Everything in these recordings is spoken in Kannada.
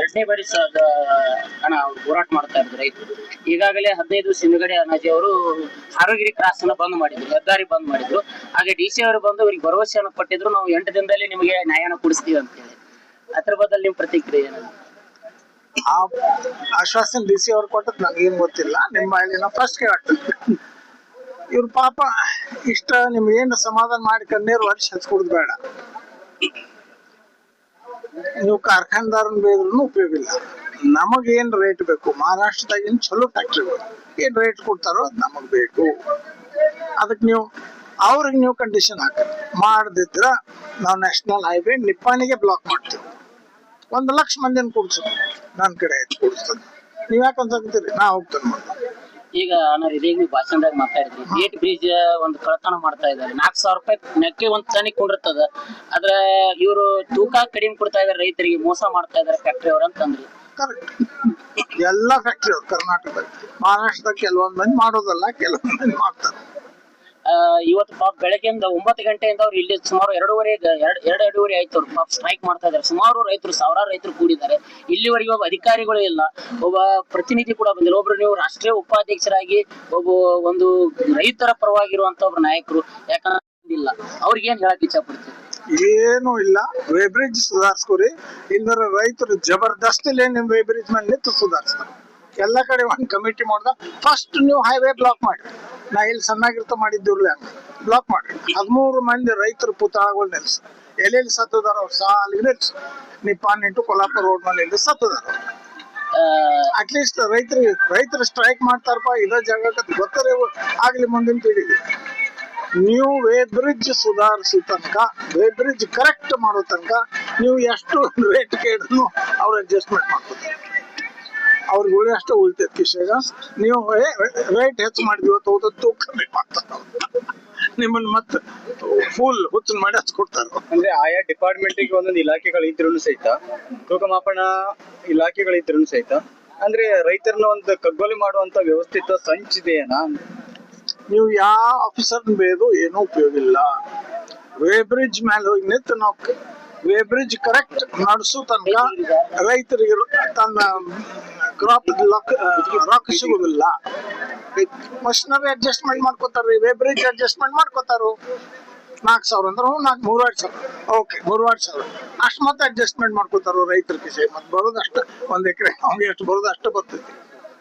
ಎರಡನೇ ಬಾರಿ ಹಣ ಹೋರಾಟ ಮಾಡ್ತಾ ಇದ್ರು ರೈತರು. ಈಗಾಗಲೇ ಹದಿನೈದು ದಿವಸ ಅನಾಜಿ ಅವರು ಆರೋಗ್ಯ ಕ್ರಾಸ್ ಅನ್ನ ಬಂದ್ ಮಾಡಿದ್ರು, ಹೆದ್ದಾರಿ ಬಂದ್ ಮಾಡಿದ್ರು. ಹಾಗೆ ಡಿ ಸಿ ಅವರು ಬಂದು ಅವ್ರಿಗೆ ಭರವಸೆಯನ್ನು ಕೊಟ್ಟಿದ್ರು, ನಾವು ಎಂಟು ದಿನದಲ್ಲಿ ನಿಮಗೆ ನ್ಯಾಯನ ಕೊಡಿಸ್ತೀವಿ ಅಂತ ಹೇಳಿ. ಅದ್ರ ಬದಲು ನಿಮ್ ಪ್ರತಿಕ್ರಿಯೆ ಆ ಆಶ್ವಾಸನೆ ಡಿ ಸಿ ಅವ್ರು ಕೊಟ್ಟದ್ ನನಗೇನು ಗೊತ್ತಿಲ್ಲ, ನಿಮ್ಮ ಫಸ್ಟ್ ಕೇಳ್ತೀನಿ ಇವ್ರ ಪಾಪ ಇಷ್ಟ ನಿಮ್ಗೆ ಏನು ಸಮಾಧಾನ ಮಾಡಿ ಕಣ್ಣೀರು ವರ್ಷ ಹಚ್ಕೊಡುದು ಬೇಡ. ನೀವು ಕಾರ್ಖಾನೆದಾರನ್ ಬೇದ್ರೂ ಉಪಯೋಗ ಇಲ್ಲ. ನಮಗೇನ್ ರೇಟ್ ಬೇಕು? ಮಹಾರಾಷ್ಟ್ರದಾಗ ಏನ್ ಚಲೋ ಫ್ಯಾಕ್ಟ್ರಿಗಳು ಏನ್ ರೇಟ್ ಕೊಡ್ತಾರೋ ಅದ್ ನಮಗ್ ಬೇಕು. ಅದಕ್ಕೆ ನೀವು, ಅವ್ರಿಗೆ ನೀವು ಕಂಡೀಷನ್ ಹಾಕಿ ಮಾಡದಿದ್ರ ನಾವು ನ್ಯಾಷನಲ್ ಹೈವೇ ನಿಪ್ಪಾಣಿಗೆ ಬ್ಲಾಕ್ ಮಾಡ್ತೀವಿ. ಒಂದು ಲಕ್ಷ ಮಂದಿನ ಕೂಡ್ಸು. ನನ್ನ ಕಡೆ ಆಯ್ತು ಕೂಡಿಸ್ತೇನೆ ನೀವ್ ಯಾಕೆ ಅನ್ಸಕತ್ತೀರಿ ನಾ ಹೋಗ್ತೇನೆ ಈಗ ನಾನು ಇದೀಗ ಭಾಷಣದಾಗ ಮಾತಾಡಿದ್ರಿ. ಗೇಟ್ ಬ್ರಿಡ್ಜ್ ಒಂದು ಕಳತನ ಮಾಡ್ತಾ ಇದ್ದಾರೆ. ನಾಲ್ಕು ಸಾವಿರ ರೂಪಾಯಿ ನೆಕ್ಕೆ ಒಂದ್ ಟನಿಗೆ ಕೊಡಿರ್ತದ. ಆದ್ರ ಇವರು ತೂಕ ಕಡಿಮೆ ಕೊಡ್ತಾ ಇದಾರೆ, ರೈತರಿಗೆ ಮೋಸ ಮಾಡ್ತಾ ಇದಾರೆ ಫ್ಯಾಕ್ಟ್ರಿ ಅವ್ರ ಅಂತಂದ್ರಿ. ಎಲ್ಲಾ ಫ್ಯಾಕ್ಟ್ರಿ ಮಹಾರಾಷ್ಟ್ರದ ಮಹಾರಾಷ್ಟ್ರದಾಗ ಕೆಲವೊಂದ್ ಮಂದಿ ಮಾಡೋದಲ್ಲ, ಕೆಲವೊಂದ್ ಮಂದಿ ಮಾಡ್ತಾರೆ. ಇವತ್ತು ಪಾಪ್ ಬೆಳಗ್ಗೆಯಿಂದ ಒಂಬತ್ತು ಗಂಟೆಯಿಂದ ಅವ್ರು ಇಲ್ಲಿ ಸುಮಾರು ಎರಡೂವರೆ ಎರಡು ಎರಡು ಎರಡೂವರೆ ಆಯ್ತು ಅವ್ರು ಪಾಪ್ ಸ್ಟ್ರೈಕ್ ಮಾಡ್ತಾ ಇದ್ದಾರೆ. ಸುಮಾರು ರೈತರು, ಸಾವಿರಾರು ರೈತರು ಕೂಡಿದ್ದಾರೆ. ಇಲ್ಲಿವರೆಗೆ ಒಬ್ಬ ಅಧಿಕಾರಿಗಳು ಇಲ್ಲ. ಒಬ್ಬ ಪ್ರತಿನಿಧಿ ಕೂಡ ಬಂದಿಲ್ಲ. ಒಬ್ರು ನೀವು ರಾಷ್ಟ್ರೀಯ ಉಪಾಧ್ಯಕ್ಷರಾಗಿ ಒಬ್ಬ ಒಂದು ರೈತರ ಪರವಾಗಿರುವಂತ ಒಬ್ರು ನಾಯಕರು ಯಾಕಂದ್ರೆ ಇಲ್ಲ ಅವ್ರಿಗೆ ಏನ್ ಹೇಳಕ್ ಇಚ್ಛೆ ಪಡ್ತೀವಿ ಏನು ಇಲ್ಲ. ವೇಬ್ರಿಡ್ಜ್ ಸುಧಾರಿಸ್ಕೊರಿ. ಇಲ್ದರ ರೈತರು ಜಬರ್ದಸ್ತ್ ಲೇನ್ ನಿಮ್ ವೇಬ್ರಿಡ್ಜ್ ಮೇಲೆ ನಿಂತು ಸುಧಾರಿಸ್ತಾರೆ. ಎಲ್ಲ ಕಡೆ ಒಂದ್ ಕಮಿಟಿ ಮಾಡ್ದ. ಫಸ್ಟ್ ನೀವು ಹೈವೇ ಬ್ಲಾಕ್ ಮಾಡಿ. ನಾ ಇಲ್ಲಿ ಸಣ್ಣಾಗಿರ್ತ ಮಾಡಿದ್ದಿರ್ಲಿ ಅಂತ ಬ್ಲಾಕ್ ಮಾಡಿ. ಹದಿಮೂರು ಮಂದಿ ರೈತರು ಪುತ್ರಗಳು ನೆಲೆಸ. ಎಲ್ಲೆಲ್ಲಿ ಸತ್ತದಾರ ಅವ್ರು ಸಾಲಿಗೆ ನಿಲ್ಸು. ನಿಪ್ಪಾನ್ ಇಂಟು ಕೊಲ್ಲಾಪುರ ರೋಡ್ ಮೇಲೆ ಇಲ್ಲಿ ಸತ್ತದಾರ. ಅಟ್ ಅಟ್ಲೀಸ್ಟ್ ರೈತರಿಗೆ ರೈತರು ಸ್ಟ್ರೈಕ್ ಮಾಡ್ತಾರಪ್ಪ ಇದ ಜಾಗಕ್ಕೆ ಗೊತ್ತಾರೆ ಆಗ್ಲಿ ಮುಂದಿನ ಪೀಳಿಗೆ. ನೀವು ವೇ ಬ್ರಿಡ್ಜ್ ಸುಧಾರಿಸಿ ತನಕ ವೇ ಬ್ರಿಡ್ಜ್ ಕರೆಕ್ಟ್ ಮಾಡೋ ತನಕ ನೀವು ಎಷ್ಟು ರೇಟ್ ಕೇಳಿದ್ರು ಅವ್ರು ಅಡ್ಜಸ್ಟ್ಮೆಂಟ್ ಮಾಡ್ಕೋತಾರೆ ಅವ್ರಿಗೆ ಉಳಿ ಅಷ್ಟೇ ಉಳಿತೈತೆ ಕಿಶೆಗ ನೀವು ರೇಟ್ ಹೆಚ್ಚು ಮಾಡಿದ್ವಿ ತೂಕ ತೂಕ ಕಮ್ಮಿ ಮಾಡ್ತಾರೆ ನಿಮ್ಮನ್ನ ಮತ್ತೆ ಫುಲ್ ಹುಚ್ಚನ್ ಮಾಡಿ ಹಚ್ಕೊಡ್ತಾರೆ ಅಂದ್ರೆ ಆಯಾ ಡಿಪಾರ್ಟ್ಮೆಂಟ್ಗೆ ಒಂದೊಂದು ಇಲಾಖೆಗಳು ಇದ್ರೂ ಸಹಿತ ತೂಕ ಮಾಪನ ಇಲಾಖೆಗಳು ಇದ್ರೂ ಸಹಿತ ಅಂದ್ರೆ ರೈತರನ್ನ ಒಂದು ಕಗ್ಗೊಲೆ ಮಾಡುವಂತ ವ್ಯವಸ್ಥಿತ ಸಂಚಿದೆಯೇನಾ ನೀವು ಯಾವ ಆಫೀಸರ್ ಬೇದು ಏನೂ ಉಪಯೋಗ ಇಲ್ಲ. ವೇಬ್ರಿಡ್ಜ್ ಮ್ಯಾಲ ಮೇಲೆ ಹೋಗಿ ನಿಂತು ನಾವು ವೇಬ್ರಿಡ್ಜ್ ಕರೆಕ್ಟ್ ನಡೆಸೋ ತನಕ ರೈತರಿಗೆ ತನ್ನ ಕ್ರಾಪ್ ರಾಕ್ ಸಿಗುದಿಲ್ಲ. ಮಷಿನರಿ ಅಡ್ಜಸ್ಟ್ಮೆಂಟ್ ಮಾಡ್ಕೋತಾರ್ರಿ ವೇ ಬ್ರಿಡ್ಜ್ ಅಡ್ಜಸ್ಟ್ಮೆಂಟ್ ಮಾಡ್ಕೋತಾರು. ನಾಲ್ಕು ಸಾವಿರ ಅಂದ್ರೆ ನಾಲ್ಕು ಮೂರುವರೆ ಸಾವಿರ. ಓಕೆ ಮೂರುವರೆ ಸಾವಿರ. ಅಷ್ಟು ಮತ್ತೆ ಅಡ್ಜಸ್ಟ್ಮೆಂಟ್ ಮಾಡ್ಕೋತಾರು ರೈತರ ಕಿಸೆ ಮತ್ತೆ ಬರೋದು ಅಷ್ಟು ಒಂದ್ ಎಕರೆ ಅವ್ನಿಗೆ ಎಷ್ಟು ಬರೋದು ಅಷ್ಟು ಬರ್ತೈತಿ.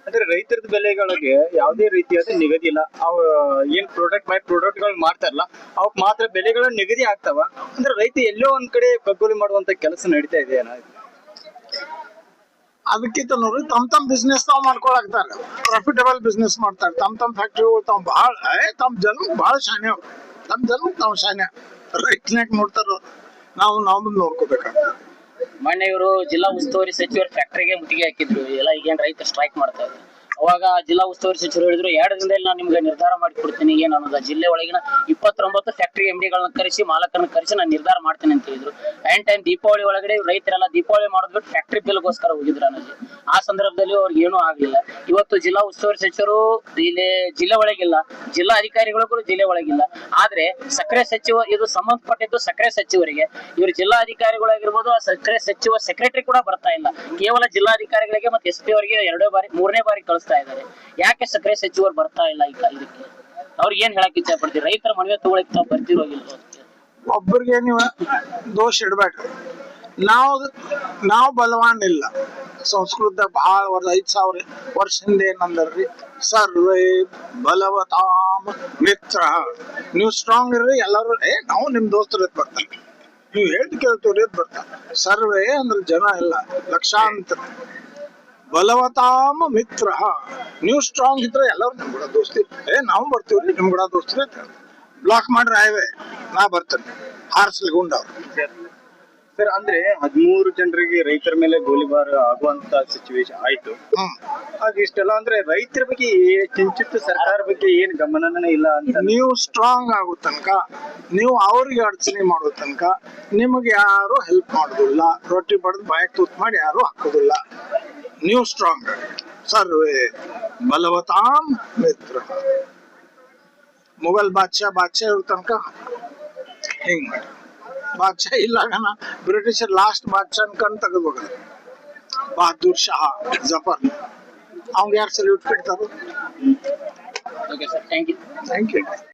ಅಂದ್ರೆ ರೈತರದ ಬೆಲೆಗಳಿಗೆ ಯಾವುದೇ ರೀತಿಯಾದ ನಿಗದಿ ಇಲ್ಲ. ಅವ ಏನ್ ಪ್ರಾಡಕ್ಟ್ ಬೈ ಪ್ರಾಡಕ್ಟ್ಗಳು ಮಾಡ್ತಾರಲ್ಲ ಅವಕ್ ಮಾತ್ರ ಬೆಲೆಗಳು ನಿಗದಿ ಆಗ್ತಾವ. ಅಂದ್ರೆ ರೈತ ಎಲ್ಲೋ ಒಂದ್ ಕಡೆ ಕಗ್ಗೊಲಿ ಮಾಡುವಂತ ಕೆಲಸ ನಡೀತಾ ಇದೆಯೇನಾ ಅದಕ್ಕಿಂತ ನೋಡ್ರಿ, ತಮ್ ತಮ್ ಬಿಸ್ನೆಸ್ ತಾವ್ ಮಾಡ್ಕೊಳಕ್ತಾರ ಪ್ರಾಫಿಟಬಲ್ ಬಿಸ್ನೆಸ್ ಮಾಡ್ತಾರೆ. ತಮ್ ತಮ್ ಫ್ಯಾಕ್ಟ್ರಿಗಳು ತಾವ್ ಬಹಳ ಏ, ತಮ್ ಜನ ಬಹಳ ಶಾನೆ ಅವ್ರು. ತಮ್ ಜನ ತಾವ್ ಶಾನೆ. ರೈತನಾಗ ನೋಡ್ತಾರ. ನಾವು ನಾವು ನೋಡ್ಕೋಬೇಕಾಗ್ತದೆ ಮೊನ್ನೆ ಇವರು ಜಿಲ್ಲಾ ಉಸ್ತುವಾರಿ ಸಚಿವರು ಫ್ಯಾಕ್ಟರಿಗೆ ಮುತ್ತಿಗೆ ಹಾಕಿದ್ರು. ಎಲ್ಲ ಈಗೇನ್ ರೈತರು ಸ್ಟ್ರೈಕ್ ಮಾಡ್ತಾರೆ ಅವಾಗ ಜಿಲ್ಲಾ ಉಸ್ತುವಾರಿ ಸಚಿವರು ಹೇಳಿದ್ರು, ಎರಡು ದಿನದಲ್ಲಿ ನಾನು ನಿಮ್ಗೆ ನಿರ್ಧಾರ ಮಾಡಿ ಕೊಡ್ತೀನಿ ಏನು ಅನ್ನೋದ. ಜಿಲ್ಲೆ ಒಳಗಿನ ಇಪ್ಪತ್ತೊಂಬತ್ತು ಫ್ಯಾಕ್ಟರಿ ಎಂ ಡಿಗಳನ್ನ ಕರೆಸಿ, ಮಾಲಕರನ್ನ ಕರೆಸಿ ನಾನು ನಿರ್ಧಾರ ಮಾಡ್ತೀನಿ ಅಂತ ಹೇಳಿದ್ರು. ಆ್ಯಂಡ್ ಟೈಮ್ ದೀಪಾವಳಿ ಒಳಗಡೆ ರೈತರೆಲ್ಲ ದೀಪಾವಳಿ ಮಾಡಿದ್ಬಿಟ್ಟು ಫ್ಯಾಕ್ಟರಿ ಬಿಲ್ಗೋಸ್ಕರ ಹೋಗಿದ್ರು ಅನ್ನೋದು. ಆ ಸಂದರ್ಭದಲ್ಲಿ ಅವ್ರಿಗೆ ಏನೂ ಆಗಲಿಲ್ಲ. ಇವತ್ತು ಜಿಲ್ಲಾ ಉಸ್ತುವಾರಿ ಸಚಿವರು ಜಿಲ್ಲೆ ಜಿಲ್ಲೆ ಒಳಗಿಲ್ಲ, ಜಿಲ್ಲಾ ಅಧಿಕಾರಿಗಳು ಕೂಡ ಜಿಲ್ಲೆ ಒಳಗಿಲ್ಲ. ಆದ್ರೆ ಸಕ್ಕರೆ ಸಚಿವ, ಇದು ಸಂಬಂಧಪಟ್ಟಿದ್ದು ಸಕ್ಕರೆ ಸಚಿವರಿಗೆ. ಇವರು ಜಿಲ್ಲಾಧಿಕಾರಿಗಳಾಗಿರ್ಬೋದು ಆ ಸಕ್ಕರೆ ಸಚಿವ ಸೆಕ್ರೆಟರಿ ಕೂಡ ಬರ್ತಾ ಇಲ್ಲ. ಕೇವಲ ಜಿಲ್ಲಾಧಿಕಾರಿಗಳಿಗೆ ಮತ್ತೆ ಎಸ್ ಪಿ ಅವರಿಗೆ ಎರಡೇ ಬಾರಿ, ಮೂರನೇ ಬಾರಿ ಕಳಿಸ್ತಾ ಇದ್ದಾರೆ. ಯಾಕೆ ಸಕ್ಕರೆ ಸಚಿವರು ಬರ್ತಾ ಇಲ್ಲ ಈಗ ಇದಕ್ಕೆ ಅವ್ರಿಗೆ ಏನ್ ಹೇಳಕ್ ಇಚ್ಛೆ ಪಡ್ತೀವಿ ರೈತರ ಮನವಿ ತಗೊಳಕ್ ತಾವ್ ಬರ್ತಿರೋಗಿಲ್ಲ. ಒಬ್ಬರಿಗೆ ನೀವು ದೋಷ ಇಡ್ಬೇಡ್ರಿ ನಾವು ನಾವು ಬಲವಾನ್ ಇಲ್ಲ. ಸಂಸ್ಕೃತ ಬಹಳ ವರ್ಷ, ಐದ್ ಸಾವಿರ ವರ್ಷ ಹಿಂದೆ ಏನಂದ್ರಿ ಸರ್ವೇ ಬಲವತಾಮ ಮಿತ್ರ. ನೀವು ಸ್ಟ್ರಾಂಗ್ ಇರ್ರಿ, ಎಲ್ಲರೂ, ಏ, ನಾವು ನಿಮ್ ದೋಸ್ತರು ಬರ್ತಾರೆ. ನೀವು ಹೇಳ್ ಕೇಳ್ತೀವ್ರಿ ಬರ್ತಾರೆ. ಸರ್ವೇ ಅಂದ್ರೆ ಜನ ಇಲ್ಲ, ಲಕ್ಷಾಂತರ. ಬಲವತಾಮ ಮಿತ್ರ. ನೀವು ಸ್ಟ್ರಾಂಗ್ ಇದ್ರೆ ಎಲ್ಲರೂ ನಿಮ್ ಕೂಡ ದೋಸ್ತಿ. ಏ ನಾವು ಬರ್ತೀವ್ರಿ ನಿಮ್ ಕೂಡ ದೋಸ್ತಿ ಅಂತ ಬ್ಲಾಕ್ ಮಾಡ್ರಿ ಹೈವೇ ನಾ ಬರ್ತೇನೆ. ಹಾರಿಸ್ಲಿ ಗುಂಡ ಸರ್ ಅಂದ್ರೆ ಹದಿಮೂರು ಜನರಿಗೆ ರೈತರ ಮೇಲೆ ಗೋಲಿಬಾರ್ ಆಗುವಂತ ಸಿಚುವೇಶನ್ ಆಯ್ತು. ಹಾಗೆ ಇಷ್ಟೆಲ್ಲ ಅಂದ್ರೆ ರೈತರ ಬಗ್ಗೆ ಚಿಂಚಿತ್ತು ಸರ್ಕಾರ ಬಗ್ಗೆ ಏನ್ ಗಮನನೇ ಇಲ್ಲ ಅಂತ. ನೀವು ಸ್ಟ್ರಾಂಗ್ ಆಗೋ ತನಕ ನೀವು ಅವ್ರಿಗೆ ಅಡಚಣೆ ಮಾಡೋ ತನಕ ನಿಮಗೆ ಯಾರು ಹೆಲ್ಪ್ ಮಾಡೋದಿಲ್ಲ. ರೊಟ್ಟಿ ಬಡ್ದು ಬಾಯಕ್ ತೂತ್ ಮಾಡಿ ಯಾರು ಹಾಕೋದಿಲ್ಲ. न्यू स्ट्रांगर् सर्वे बलवताम मित्र। मुगल बादशाह बादशाह और तनका हिंग। बादशाह इलाका ना ब्रिटिश लास्ट बादशाह कण तक बगल बहादुर शाह ज़फ़र। आऊँगे यार सैल्यूट அவங்க யார் okay sir thank you thank you